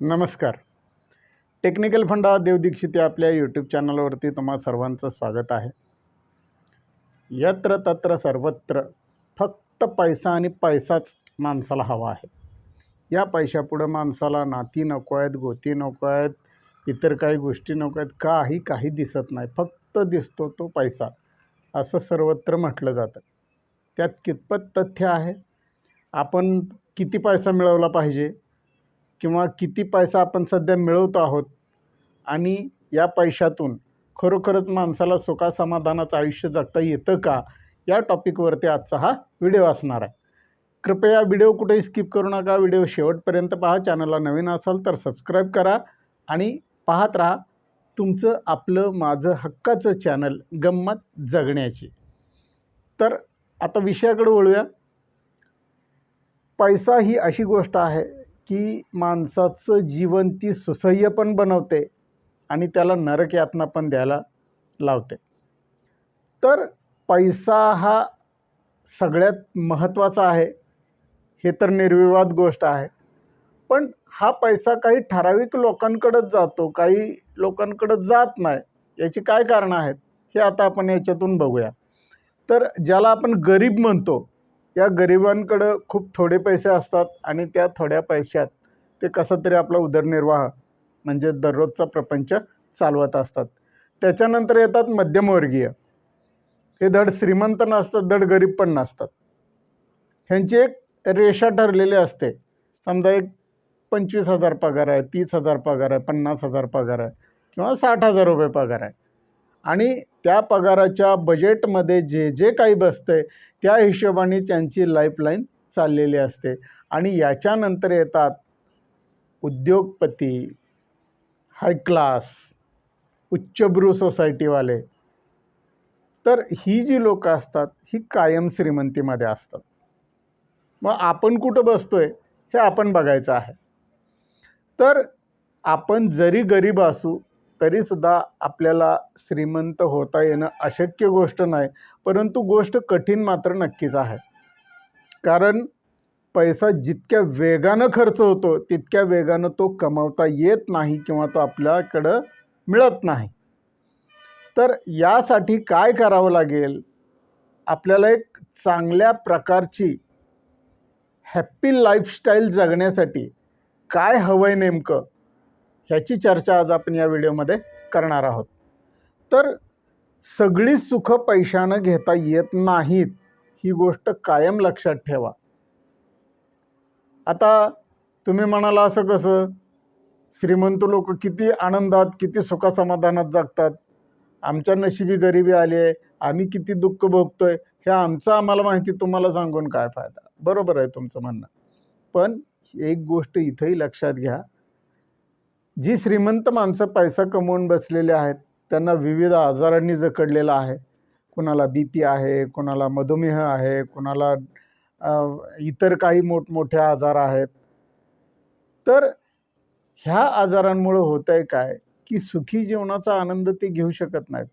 नमस्कार. टेक्निकल फंडा देवदीक्षित या आपल्या यूट्यूब चॅनलवरती तुम्हा सर्वांचं स्वागत आहे. यत्र तत्र सर्वत्र फक्त पैसा आणि पैसाच माणसाला हवा आहे. या पैशापुढं माणसाला नाती नको आहेत गोती नको आहेत इतर काही गोष्टी नको आहेत काही काही दिसत नाही. फक्त दिसतो तो पैसा. असं सर्वत्र म्हटलं जातं. त्यात कितपत तथ्य आहे? आपण किती पैसा मिळवला पाहिजे? किंवा किती पैसा आपण सध्या मिळवतो आहोत आणि या पैशातून खरोखरच माणसाला सुखासमाधानाचं आयुष्य जगता येतं का? या टॉपिकवरती आजचा हा व्हिडिओ असणार आहे. कृपया व्हिडिओ कुठेही स्किप करू नका. व्हिडिओ शेवटपर्यंत पहा. चॅनलला नवीन असाल तर सबस्क्राईब करा आणि पाहत राहा तुमचं आपलं माझं हक्काचं चॅनल गंमत जगण्याची. तर आता विषयाकडे वळूया. पैसा ही अशी गोष्ट आहे की माणसाचं जीवन ती सुसह्य पण बनवते आणि त्याला नरक यातना पण द्यायला लावते. तर पैसा हा सगळ्यात महत्त्वाचा आहे हे तर निर्विवाद गोष्ट आहे. पण हा पैसा काही ठराविक लोकांकडंच जातो काही लोकांकडं जात नाही. याची काय कारणं आहेत हे आता आपण याच्यातून बघूया. तर ज्याला आपण गरीब म्हणतो या गरिबांकडं खूप थोडे पैसे असतात आणि त्या थोड्या पैशात ते कसं तरी आपला उदरनिर्वाह म्हणजे दररोजचा प्रपंच चालवत असतात. त्याच्यानंतर येतात मध्यमवर्गीय. हे धड श्रीमंत नसतात धड गरीब पण नसतात. ह्यांची एक रेषा ठरलेली असते. समजा एक पंचवीस हजार पगार आहे तीस हजार पगार आहे पन्नास हजार पगार आहे किंवा साठ हजार रुपये पगार आहे. आणि त्या पगाराच्या बजेटमध्ये जे जे काही बसतं त्या हिशोबाने त्यांची लाईफलाईन चाललेली असते. आणि याच्यानंतर येतात उद्योगपती हाय क्लास उच्चभ्रू सोसायटीवाले तर ही जी लोकं असतात ही कायम श्रीमंतीमध्ये असतात. मग आपण कुठं बसतो आहे हे आपण बघायचं आहे. तर आपण जरी गरीब असू तरीसुद्धा आपल्याला श्रीमंत होता येणं अशक्य गोष्ट नाही परंतु गोष्ट कठीण मात्र नक्कीच आहे. कारण पैसा जितक्या वेगानं खर्च होतो तितक्या वेगानं तो कमावता येत नाही किंवा तो आपल्याकडं मिळत नाही. तर यासाठी काय करावं लागेल? आपल्याला एक चांगल्या प्रकारची हॅप्पी लाईफस्टाईल जगण्यासाठी काय हवं आहे नेमकं? ह्याची चर्चा आज आपण या व्हिडिओमध्ये करणार आहोत. तर सगळी सुख पैशानं घेता येत नाहीत ही गोष्ट कायम लक्षात ठेवा. आता तुम्ही म्हणाला असं कसं? श्रीमंत लोक किती आनंदात किती सुखासमाधानात जगतात. आमच्या नशिबी गरिबी आली आहे आम्ही किती दुःख भोगतोय हे आमचं आम्हाला माहिती तुम्हाला सांगून काय फायदा? बरोबर आहे तुमचं म्हणणं. पण एक गोष्ट इथंही लक्षात घ्या जी श्रीमंत माणसं पैसा कमवून बसलेले आहेत त्यांना विविध आजारांनी जखडलेलं आहे. कुणाला बी पी आहे कुणाला मधुमेह आहे कुणाला इतर काही मोठमोठे आजार आहेत. तर ह्या आजारांमुळं होत आहे काय की सुखी जीवनाचा आनंद ते घेऊ शकत नाहीत.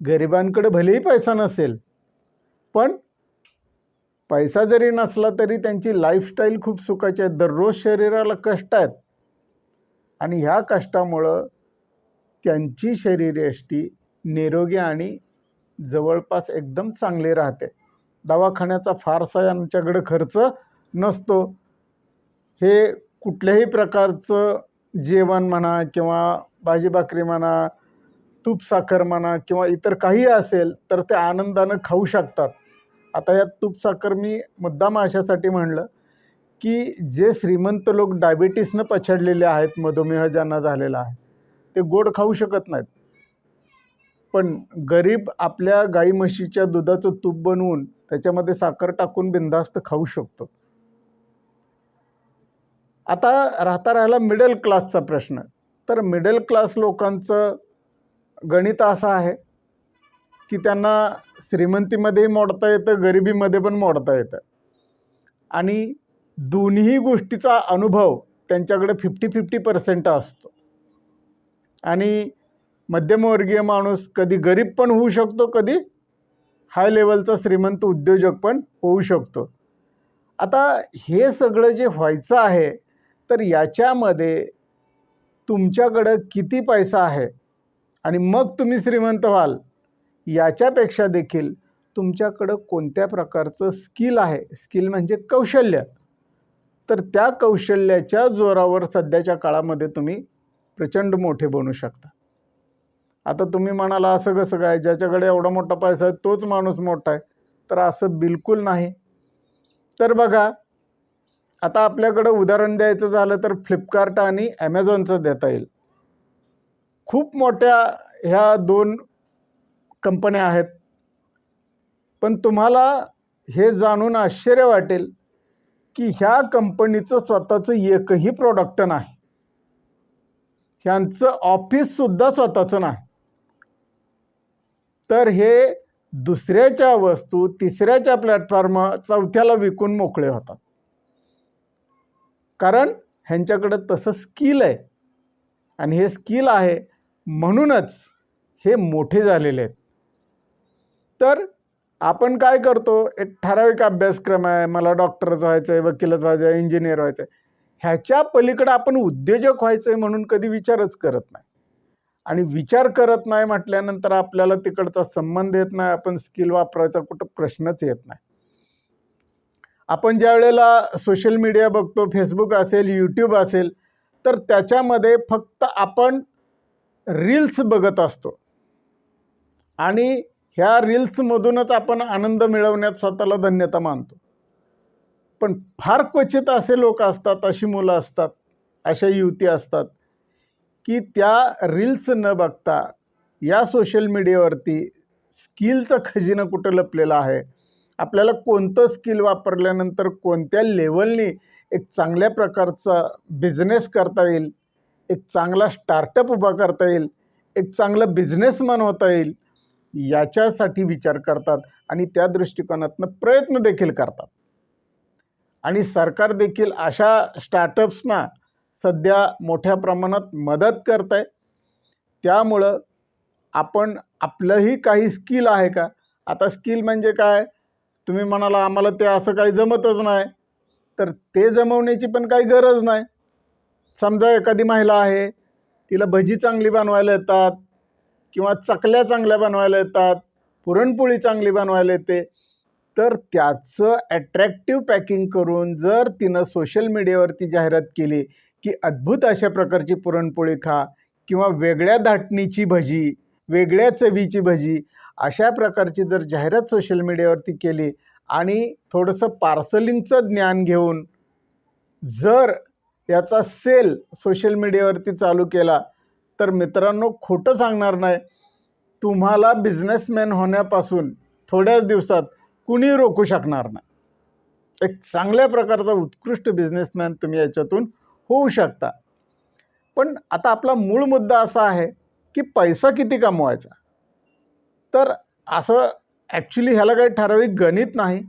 गरिबांकडे भलेही पैसा नसेल पण पैसा जरी नसला तरी त्यांची लाईफस्टाईल खूप सुखाची आहे. दररोज शरीराला कष्ट आहेत. आणि ह्या कष्टामुळं त्यांची शरीरयष्टी निरोगी आणि जवळपास एकदम चांगली राहते. दवाखान्याचा फारसा यांच्याकडं खर्च नसतो. हे कुठल्याही प्रकारचं जेवण म्हणा किंवा भाजी भाकरी म्हणा तूप साखर म्हणा किंवा इतर काही असेल तर ते आनंदानं खाऊ शकतात. आता यात तूप साखर मी मुद्दाम अशासाठी म्हणलं की जे श्रीमंत लोक डायबिटीसनं पछडलेले आहेत मधुमेह ज्यांना झालेला आहे ते गोड खाऊ शकत नाहीत. पण गरीब आपल्या गाई म्हशीच्या दुधाचं तूप बनवून त्याच्यामध्ये साखर टाकून बिंदास्त खाऊ शकतो. आता राहता राहिला मिडल क्लासचा प्रश्न. तर मिडल क्लास लोकांचं गणित असं आहे की त्यांना श्रीमंतीमध्येही मोडता येतं गरिबीमध्ये पण मोडता येतं. आणि दोन्ही गोष्टीचा अनुभव त्यांच्याकडे फिफ्टी फिफ्टी पर्सेंट असतो. आणि मध्यमवर्गीय माणूस कधी गरीब पण होऊ शकतो कधी हाय लेवलचा श्रीमंत उद्योजक पण होऊ शकतो. आता हे सगळं जे व्हायचं आहे तर याच्यामध्ये तुमच्याकडं किती पैसा आहे? आणि मग तुम्ही श्रीमंत व्हाल. याच्यापेक्षा देखील तुमच्याकडं कोणत्या प्रकारचं स्किल आहे? स्किल म्हणजे कौशल्य. तर त्या कौशल्याच्या जोरावर सध्याच्या काळामध्ये तुम्ही प्रचंड मोठे बनू शकता. आता तुम्ही म्हणाला असं कसं काय? ज्याच्याकडे एवढा मोठा पैसा आहे तोच माणूस मोठा आहे. तर असं बिलकुल नाही. तर बघा आता आपल्याकडं उदाहरण द्यायचं झालं तर फ्लिपकार्ट आणि ॲमेझॉनचं देता येईल. खूप मोठ्या ह्या दोन कंपन्या आहेत. पण तुम्हाला हे जाणून आश्चर्य वाटेल की ह्या कंपनीचं स्वतःचं एकही प्रॉडक्ट नाही. ह्यांचं ऑफिससुद्धा स्वतःचं नाही. तर हे दुसऱ्याच्या वस्तू तिसऱ्याच्या प्लॅटफॉर्म चौथ्याला विकून मोकळे होतात. कारण ह्यांच्याकडं तसं स्किल आहे. आणि हे स्किल आहे म्हणूनच हे मोठे झालेले आहेत. तर आपण काय करतो? एक ठराविक अभ्यासक्रम आहे. मला डॉक्टरच व्हायचं आहे वकीलच व्हायचं आहे इंजिनियर व्हायचं आहे ह्याच्या पलीकडं आपण उद्योजक व्हायचं आहे म्हणून कधी विचारच करत नाही. आणि विचार करत नाही म्हटल्यानंतर आपल्याला तिकडचा संबंध येत नाही. आपण स्किल वापरायचा कुठं प्रश्नच येत नाही. आपण ज्या वेळेला सोशल मीडिया बघतो फेसबुक असेल यूट्यूब असेल तर त्याच्यामध्ये फक्त आपण रील्स बघत असतो. आणि ह्या रील्समधूनच आपण आनंद मिळवण्यात स्वतःला धन्यता मानतो. पण फार क्वचित असे लोक असतात अशी मुलं असतात अशा युवती असतात की त्या रील्स न बघता या सोशल मीडियावरती स्किलचं खजिनं कुठं लपलेलं आहे? आपल्याला कोणतं स्किल वापरल्यानंतर कोणत्या लेवलनी एक चांगल्या प्रकारचा बिझनेस करता येईल? एक चांगला स्टार्टअप उभा करता येईल? एक चांगलं बिझनेसमॅन होता येईल? याच्यासाठी विचार करतात आणि त्या दृष्टिकोनातनं प्रयत्न देखील करतात. आणि सरकार देखील अशा स्टार्टअप्सना सध्या मोठ्या प्रमाणात मदत करत आहे त्यामुळं आपण आपलंही काही स्किल आहे का? आता स्किल म्हणजे काय? तुम्ही म्हणाला आम्हाला ते असं काही जमतच नाही. तर ते जमवण्याची पण काही गरज नाही. समजा एखादी महिला आहे तिला भजी चांगली बनवायला येतात किंवा चकल्या चांगल्या बनवायला येतात पुरणपोळी चांगली बनवायला येते तर त्याचं ॲट्रॅक्टिव्ह पॅकिंग करून जर तिनं सोशल मीडियावरती जाहिरात केली की अद्भुत अशा प्रकारची पुरणपोळी खा किंवा वेगळ्या धाटणीची भजी वेगळ्या चवीची भजी अशा प्रकारची जर जाहिरात सोशल मीडियावरती केली आणि थोडंसं पार्सलिंगचं ज्ञान घेऊन जर याचा सेल सोशल मीडियावरती चालू केला तर मित्रांनो खोटं सांगणार नाही. तुम्हाला बिझनेसमॅन होण्यापासून थोड्याच दिवसात कुणी रोखू शकणार नाही. एक चांगल्या प्रकारचा उत्कृष्ट बिझनेसमॅन तुम्ही याच्यातून होऊ शकता. पण आता आपला मूळ मुद्दा असा आहे की पैसा किती कमवायचा? तर असं ॲक्च्युली ह्याला काही ठराविक गणित नाही.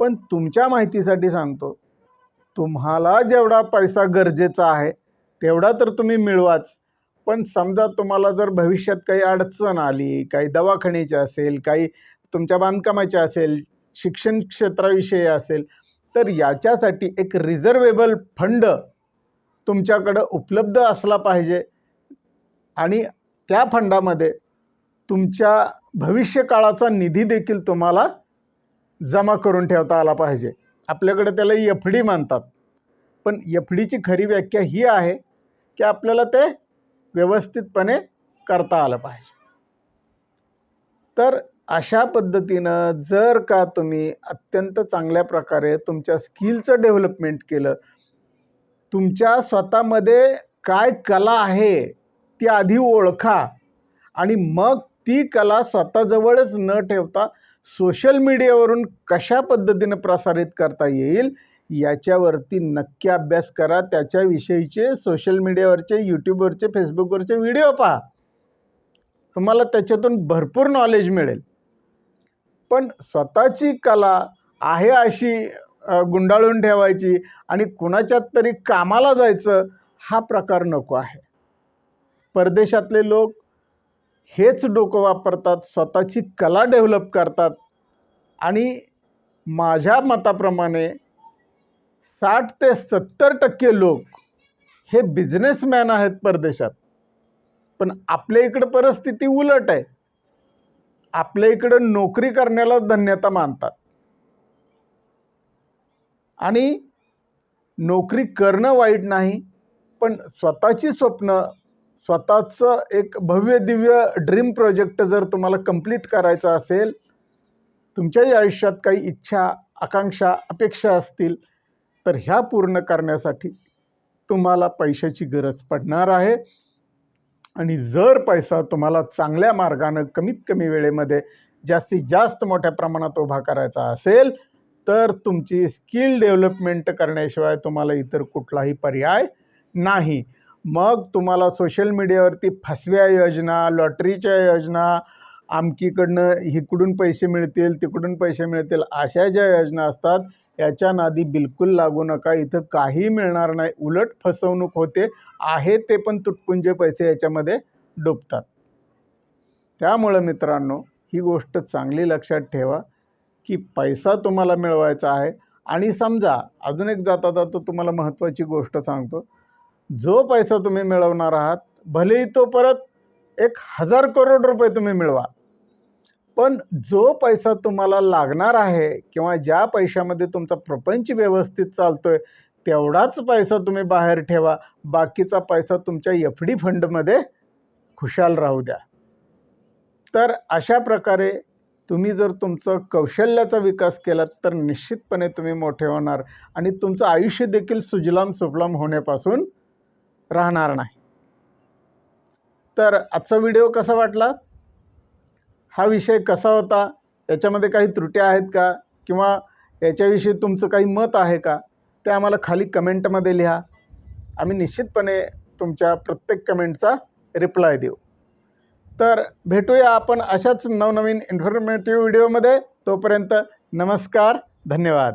पण तुमच्या माहितीसाठी सांगतो तुम्हाला जेवढा पैसा गरजेचा आहे तेवढा तर तुम्ही मिळवाच. पण समजा तुम्हाला जर भविष्यात काही अडचण आली काही दवाखान्याची असेल काही तुमच्या बांधकामाची असेल शिक्षण क्षेत्राविषयी असेल तर याच्यासाठी एक रिझर्वेबल फंड तुमच्याकडं उपलब्ध असला पाहिजे. आणि त्या फंडामध्ये तुमच्या भविष्यकाळाचा निधी देखील तुम्हाला जमा करून ठेवता आला पाहिजे. आपल्याकडे त्याला एफ डी म्हणतात. पण एफ डीची खरी व्याख्या ही आहे की आपल्याला ते व्यवस्थितपणे करता आलं पाहिजे. तर अशा पद्धतीनं जर का तुम्ही अत्यंत चांगल्या प्रकारे तुमच्या स्किलचं डेव्हलपमेंट केलं तुमच्या स्वतःमध्ये काय कला आहे ती आधी ओळखा आणि मग ती कला स्वतःजवळच न ठेवता सोशल मीडियावरून कशा पद्धतीनं प्रसारित करता येईल याच्यावरती नक्की अभ्यास करा. त्याच्याविषयीचे सोशल मीडियावरचे यूट्यूबवरचे फेसबुकवरचे व्हिडिओ पहा. तुम्हाला त्याच्यातून भरपूर नॉलेज मिळेल. पण स्वतःची कला आहे अशी गुंडाळून ठेवायची आणि कुणाच्यात तरी कामाला जायचं हा प्रकार नको आहे. परदेशातले लोक हेच डोकं वापरतात स्वतःची कला डेव्हलप करतात. आणि माझ्या मताप्रमाणे साठ ते सत्तर टक्के लोक हे बिझनेसमॅन आहेत परदेशात. पण आपल्या इकडं परिस्थिती उलट आहे. आपल्या इकडं नोकरी करण्याला धन्यता मानतात. आणि नोकरी करणं वाईट नाही पण स्वतःची स्वप्न स्वतःचं एक भव्य दिव्य ड्रीम प्रोजेक्ट जर तुम्हाला कंप्लीट करायचं असेल तुमच्याही आयुष्यात काही इच्छा आकांक्षा अपेक्षा असतील तर ह्या पूर्ण करण्यासाठी तुम्हाला पैशाची गरज पडणार आहे. आणि जर पैसा तुम्हाला चांगल्या मार्गानं कमीत कमी वेळेमध्ये जास्तीत जास्त मोठ्या प्रमाणात उभा करायचा असेल तर तुमची स्किल डेव्हलपमेंट करण्याशिवाय तुम्हाला इतर कुठलाही पर्याय नाही. मग तुम्हाला सोशल मीडियावरती फसव्या योजना लॉटरीच्या योजना आमकीकडनं इकडून पैसे मिळतील तिकडून पैसे मिळतील अशा ज्या योजना असतात याच्या नादी बिलकुल लागू नका. इथं काही मिळणार नाही. उलट फसवणूक होते. आहे ते पण तुटपुंजे पैसे याच्यामध्ये डुबतात. त्यामुळं मित्रांनो ही गोष्ट चांगली लक्षात ठेवा की पैसा तुम्हाला मिळवायचा आहे. आणि समजा अजून एक जाता जाता तुम्हाला महत्त्वाची गोष्ट सांगतो. जो पैसा तुम्ही मिळवणार आहात भलेही तो परत एक हजार करोड रुपये तुम्ही मिळवा. पण जो पैसा तुम्हाला लागणार आहे किंवा ज्या पैशामध्ये तुमचा प्रपंच व्यवस्थित चालतो आहे तेवढाच पैसा तुम्ही बाहेर ठेवा. बाकीचा पैसा तुमच्या एफ डी फंडमध्ये खुशाल राहू द्या. तर अशा प्रकारे तुम्ही जर तुमचं कौशल्याचा विकास केलात तर निश्चितपणे तुम्ही मोठे होणार आणि तुमचं आयुष्य देखील सुजलाम सुफलाम होण्यापासून राहणार नाही. तर आजचा व्हिडिओ कसा वाटला? हा विषय कसा होता? याच्यामध्ये काही त्रुट्या आहेत का? किंवा याच्याविषयी तुमचं काही मत आहे का? ते आम्हाला खाली कमेंटमध्ये लिहा. आम्ही निश्चितपणे तुमच्या प्रत्येक कमेंटचा रिप्लाय देऊ. तर भेटूया आपण अशाच नवनवीन इन्फॉर्मेटिव्ह व्हिडिओमध्ये तोपर्यंत नमस्कार धन्यवाद.